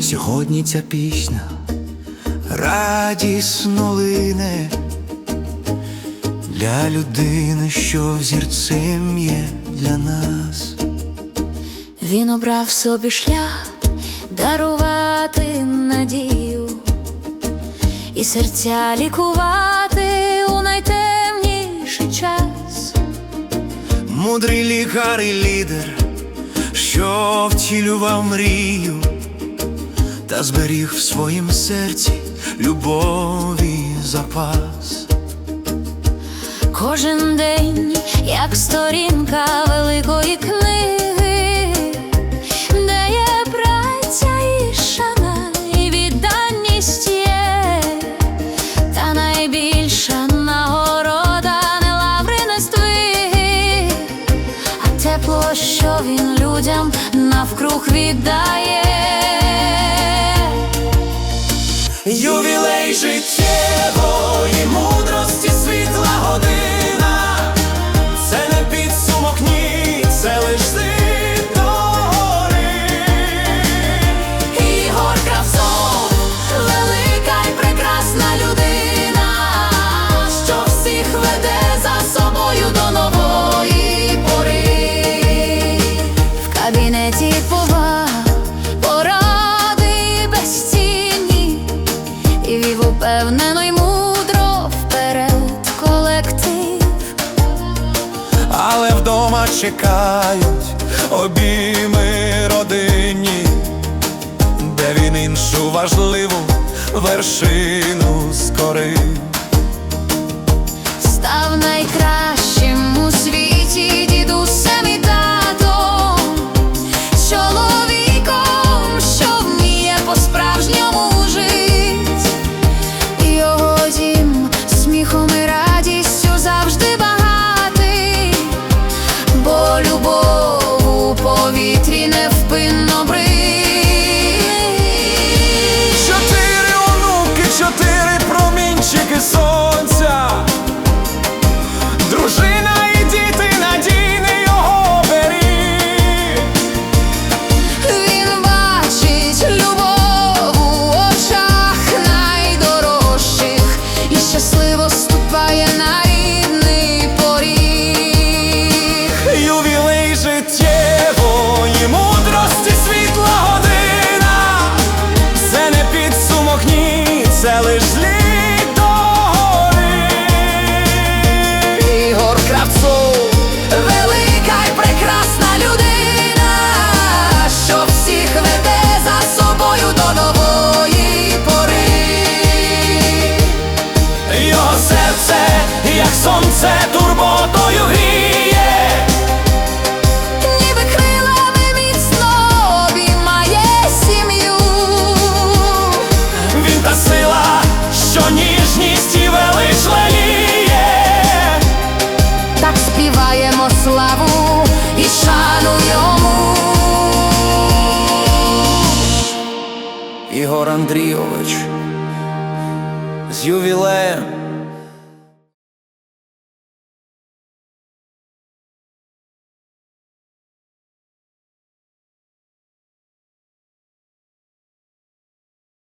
Сьогодні ця пісня радісно лине для людини, що взірцем є для нас. Він обрав собі шлях дарувати надію і серця лікувати у найтемніший час. Мудрий лікар і лідер, що втілював мрію, та зберіг в своїм серці любові запас. Кожен день, як сторінка великої що він людям навкруг віддає. Ювілей життєвої мудрості світла година, це не підсумок, ні, це лиш гори. Ігор Кравцов, велика й прекрасна людина, що всіх веде чекають обійми родині, де він іншу важливу вершину скорив. Кравцов, велика й прекрасна людина, що всіх веде за собою до нової пори. Його серце, як сонце, турботою гріє. Ніби крилами міцно обіймає сім'ю. Він та що ніжність шану йому. Ігор Андрійович з ювілеєм